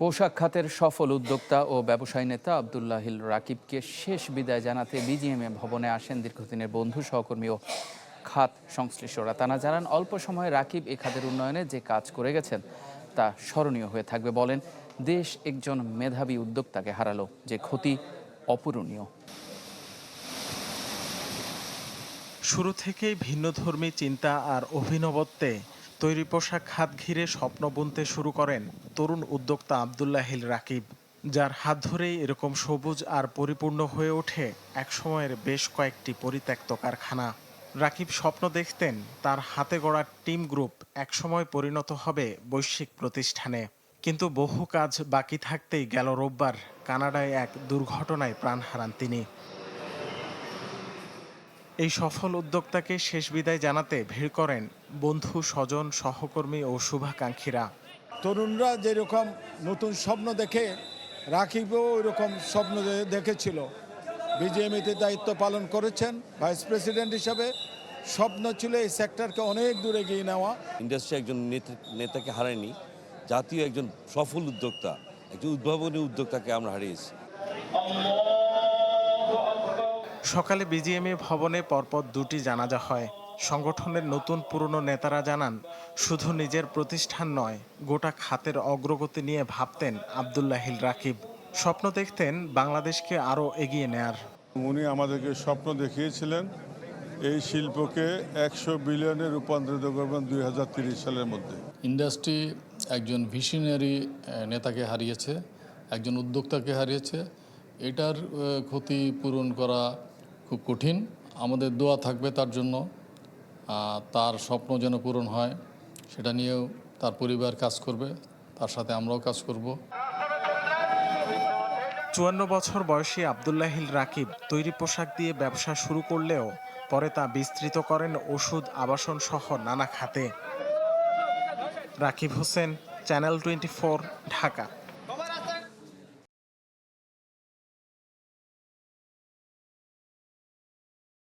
পোশাক খাতের সফল উদ্যোক্তা ও ব্যবসায়ী নেতা আবদুল্লাহিল রাকিবকে শেষ বিদায় জানাতে বিজিএমএ ভবনে আসেন দীর্ঘদিনের বন্ধু, সহকর্মী ও খাত সংশ্লিষ্টরা। তারা জানান, অল্প সময়ে রাকিব এ খাতের উন্নয়নে যে কাজ করে গেছেন তা স্মরণীয় হয়ে থাকবে বলেন, দেশ একজন মেধাবী উদ্যোক্তাকে হারালো, যে ক্ষতি অপূরণীয়। শুরু থেকেই ভিন্নধর্মী চিন্তা আর অভিনবত্বে তৈরি পোশাক খাত ঘিরে স্বপ্ন বুনতে শুরু করেন তরুণ উদ্যোক্তা আবদুল্লাহিল রাকিব, যার হাত ধরেই এরকম সবুজ আর পরিপূর্ণ হয়ে ওঠে একসময়ের বেশ কয়েকটি পরিত্যক্ত কারখানা। রাকিব স্বপ্ন দেখতেন তার হাতে গড়া টিম গ্রুপ একসময় পরিণত হবে বৈশ্বিক প্রতিষ্ঠানে। কিন্তু বহু কাজ বাকি থাকতেই গেল রোববার, কানাডায় এক দুর্ঘটনায় প্রাণ হারান তিনি। এই সফল উদ্যোক্তাকে শেষ বিদায় জানাতে ভিড় করেন বন্ধু স্বজন সহকর্মী ও শুভাকাঙ্ক্ষীরা। তরুণরা যেরকম নতুন স্বপ্ন দেখে রাকিবও ওইরকম স্বপ্ন দেখেছিল। বিজেএমএতে দায়িত্ব পালন করেছেন ভাইস প্রেসিডেন্ট হিসাবে। স্বপ্ন ছিল এই সেক্টরকে অনেক দূরে এগিয়ে নেওয়া। ইন্ডাস্ট্রি একজন নেতা- নেতাকে হারায়নি জাতীয় একজন সফল উদ্যোক্তা একজন উদ্ভাবনী উদ্যোক্তাকে আমরা হারিয়েছি। সকালে বিজিএমএ ভবনে পরপর দুটি জানাজা হয়। সংগঠনের নতুন পুরনো নেতারা জানান শুধু নিজের প্রতিষ্ঠান নয় গোটা খাতের অগ্রগতি নিয়ে ভাবতেন আবদুল্লাহিল রাকিব। স্বপ্ন দেখতেন বাংলাদেশকে আরও এগিয়ে নেয়ার। উনি আমাদেরকে স্বপ্ন দেখিয়েছিলেন এই শিল্পকে একশো বিলিয়নে রূপান্তরিত করবেন দুই হাজার তিরিশ সালের মধ্যে। ইন্ডাস্ট্রি একজন ভিশনারি নেতাকে হারিয়েছে একজন উদ্যোক্তাকে হারিয়েছে। এটার ক্ষতি পূরণ করা খুব কঠিন। আমাদের দোয়া থাকবে তার জন্য। তার স্বপ্ন যেন পূরণ হয়, সেটা নিয়েও তার পরিবার কাজ করবে, তার সাথে আমরাও কাজ করব। চুয়ান্ন বছর বয়সী আবদুল্লাহিল রাকিব তৈরি পোশাক দিয়ে ব্যবসা শুরু করলেও পরে তা বিস্তৃত করেন ওষুধ, আবাসন সহ নানা খাতে। Rakib Hossain, channel twenty Dhaka.